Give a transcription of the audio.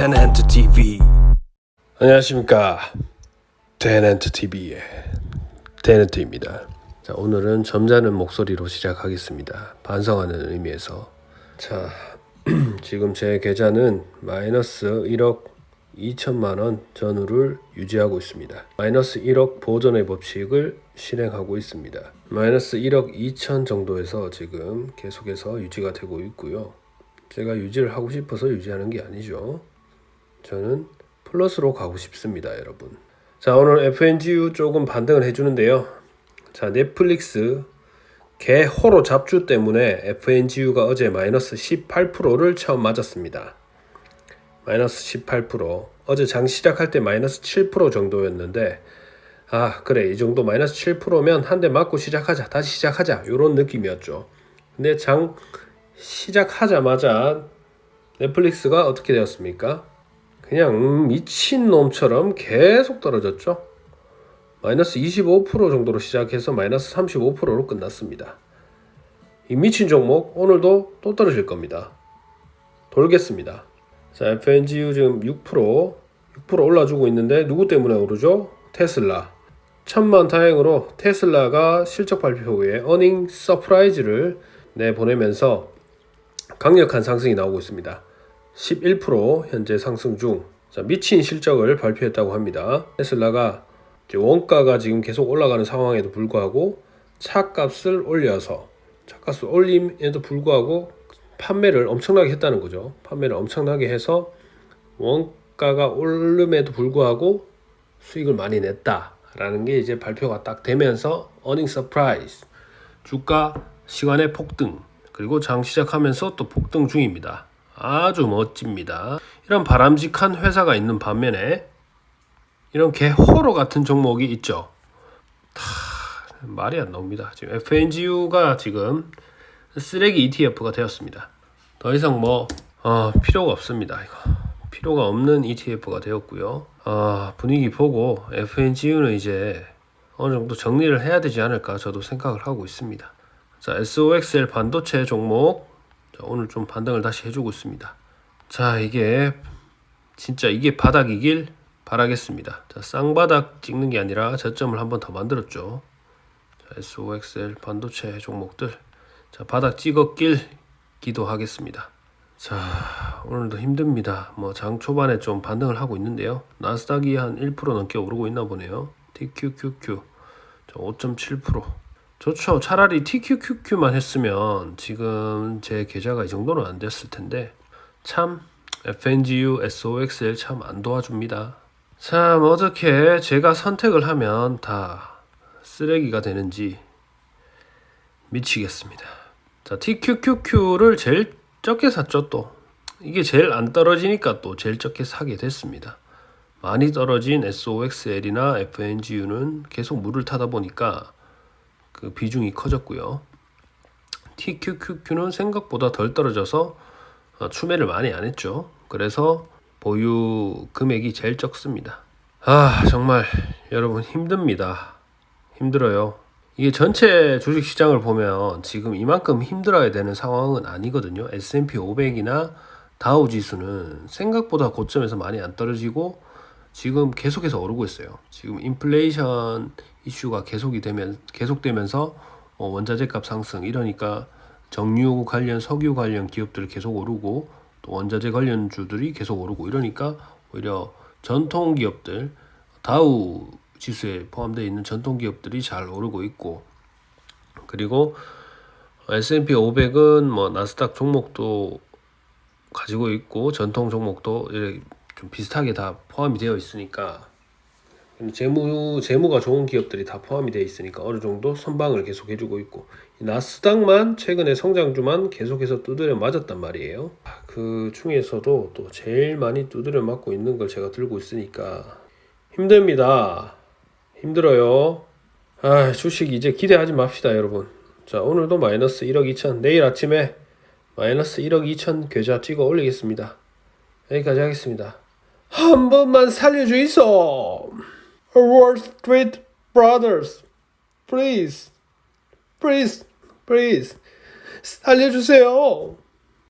테넨트 TV 안녕하십니까 테넨트 TV의 테넨트입니다. 자 오늘은 점잖은 목소리로 시작하겠습니다. 반성하는 의미에서 자 지금 제 계좌는 마이너스 1억 2천만 원 전후를 유지하고 있습니다. 마이너스 1억 보존의 법칙을 실행하고 있습니다. 마이너스 1억 2천 정도에서 지금 계속해서 유지가 되고 있고요. 제가 유지를 하고 싶어서 유지하는 게 아니죠. 저는 플러스로 가고 싶습니다, 여러분. 자, 오늘 FNGU 조금 반등을 해주는데요. 자, 넷플릭스 개호로 잡주 때문에 FNGU가 어제 마이너스 18%를 처음 맞았습니다. 마이너스 18% 어제 장 시작할 때 마이너스 7% 정도였는데 아 그래 이 정도 마이너스 7%면 한 대 맞고 시작하자 다시 시작하자 이런 느낌이었죠. 근데 장 시작하자마자 넷플릭스가 어떻게 되었습니까? 그냥 미친 놈처럼 계속 떨어졌죠. 마이너스 25% 정도로 시작해서 마이너스 35%로 끝났습니다. 이 미친 종목 오늘도 또 떨어질 겁니다. 돌겠습니다. 자, FNGU 지금 6% 6% 올라주고 있는데 누구 때문에 오르죠? 테슬라. 천만 다행으로 테슬라가 실적 발표 후에 어닝 서프라이즈를 내보내면서 강력한 상승이 나오고 있습니다. 11% 현재 상승 중. 자, 미친 실적을 발표했다고 합니다. 테슬라가 원가가 지금 계속 올라가는 상황에도 불구하고 차값을 올려서 차값을 올림에도 불구하고 판매를 엄청나게 했다는 거죠. 판매를 엄청나게 해서 원가가 오름에도 불구하고 수익을 많이 냈다라는 게 이제 발표가 딱 되면서 어닝 서프라이즈 주가 시간의 폭등 그리고 장 시작하면서 또 폭등 중입니다. 아주 멋집니다. 이런 바람직한 회사가 있는 반면에 이런 개호로 같은 종목이 있죠. 하, 말이 안 나옵니다. 지금 FNGU가 지금 쓰레기 ETF가 되었습니다. 더 이상 뭐 어, 필요가 없습니다. 이거 필요가 없는 ETF가 되었고요. 어, 분위기 보고 FNGU는 이제 어느 정도 정리를 해야 되지 않을까 저도 생각을 하고 있습니다. 자, SOXL 반도체 종목 자, 오늘 좀 반등을 다시 해주고 있습니다. 자, 이게 진짜 이게 바닥이길 바라겠습니다. 자, 쌍바닥 찍는 게 아니라 저점을 한 번 더 만들었죠. 자, SOXL 반도체 종목들 자, 바닥 찍었길 기도하겠습니다. 자, 오늘도 힘듭니다. 뭐 장 초반에 좀 반등을 하고 있는데요. 나스닥이 한 1% 넘게 오르고 있나 보네요. TQQQ 5.7% 좋죠. 차라리 TQQQ만 했으면 지금 제 계좌가 이 정도는 안 됐을 텐데 참 FNGU, SOXL 참 안 도와줍니다. 참 어떻게 제가 선택을 하면 다 쓰레기가 되는지 미치겠습니다. 자, TQQQ를 제일 적게 샀죠, 또. 이게 제일 안 떨어지니까 또 제일 적게 사게 됐습니다. 많이 떨어진 SOXL이나 FNGU는 계속 물을 타다 보니까 그 비중이 커졌고요. TQQQ는 생각보다 덜 떨어져서 어, 추매를 많이 안 했죠. 그래서 보유 금액이 제일 적습니다. 아, 정말 여러분 힘듭니다. 힘들어요. 이게 전체 주식 시장을 보면 지금 이만큼 힘들어야 되는 상황은 아니거든요. S&P 500이나 다우 지수는 생각보다 고점에서 많이 안 떨어지고 지금 계속해서 오르고 있어요. 지금 인플레이션 이슈가 계속이 되면 계속되면서 어, 원자재 값 상승. 이러니까 정유 관련 석유 관련 기업들 계속 오르고 또 원자재 관련 주들이 계속 오르고 이러니까 오히려 전통 기업들 다우 지수에 포함되어 있는 전통 기업들이 잘 오르고 있고. 그리고 S&P 500은 뭐 나스닥 종목도 가지고 있고 전통 종목도 좀 비슷하게 다 포함이 되어 있으니까 재무 재무가 좋은 기업들이 다 포함이 되어 있으니까 어느 정도 선방을 계속 해주고 있고 나스닥만 최근에 성장주만 계속해서 두드려 맞았단 말이에요. 그 중에서도 또 제일 많이 두드려 맞고 있는 걸 제가 들고 있으니까 힘듭니다. 힘들어요. 아, 주식 이제 기대하지 맙시다, 여러분. 자, 오늘도 마이너스 1억 2천, 내일 아침에 마이너스 1억 2천 계좌 찍어 올리겠습니다. 여기까지 하겠습니다. 한 번만 살려주이소! Wall Street Brothers, please, please, please, 살려주세요.